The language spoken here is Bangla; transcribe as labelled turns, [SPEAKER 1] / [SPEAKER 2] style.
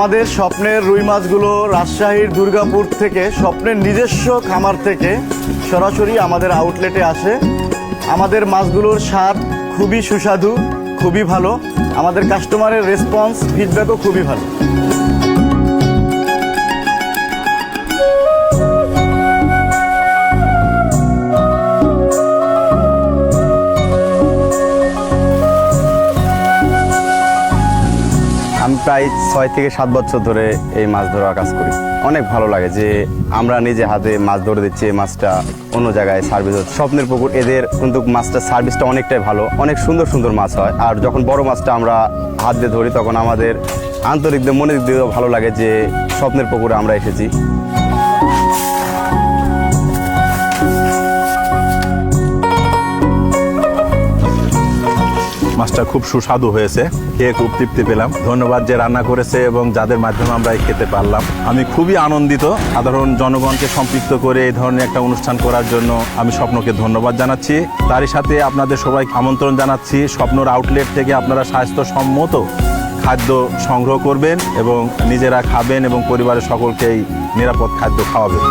[SPEAKER 1] আমাদের স্বপ্নের রুই মাছগুলো রাজশাহীর দুর্গাপুর থেকে স্বপ্নের নিজস্ব খামার থেকে সরাসরি আমাদের আউটলেটে আসে। আমাদের মাছগুলোর স্বাদ খুবই সুস্বাদু, খুবই ভালো। আমাদের কাস্টমারের রেসপন্স ফিডব্যাকও খুবই ভালো। আমি প্রায় ছয় থেকে সাত বছর ধরে এই মাছ ধরার কাজ করি। অনেক ভালো লাগে যে আমরা নিজে হাতে মাছ ধরে দিচ্ছি, এই মাছটা অন্য জায়গায় সার্ভিস হচ্ছে। স্বপ্নের পুকুর, এদের কিন্তু মাছটা সার্ভিসটা অনেকটাই ভালো। অনেক সুন্দর সুন্দর মাছ হয়। আর যখন বড় মাছটা আমরা হাত দিয়ে ধরি, তখন আমাদের আন্তরিক দিয়ে, মনের দিক দিয়েও ভালো লাগে যে স্বপ্নের পুকুরে আমরা এসেছি।
[SPEAKER 2] মাছটা খুব সুস্বাদু হয়েছে। খেয়ে খুব তৃপ্তি পেলাম। ধন্যবাদ যে রান্না করেছে এবং যাদের মাধ্যমে আমরা খেতে পারলাম। আমি খুবই আনন্দিত। সাধারণ জনগণকে সম্পৃক্ত করে এই ধরনের একটা অনুষ্ঠান করার জন্য আমি স্বপ্নকে ধন্যবাদ জানাচ্ছি। তারই সাথে আপনাদের সবাই আমন্ত্রণ জানাচ্ছি। স্বপ্নর আউটলেট থেকে আপনারা স্বাস্থ্যসম্মত খাদ্য সংগ্রহ করবেন এবং নিজেরা খাবেন এবং পরিবারের সকলকেই নিরাপদ খাদ্য খাওয়াবেন।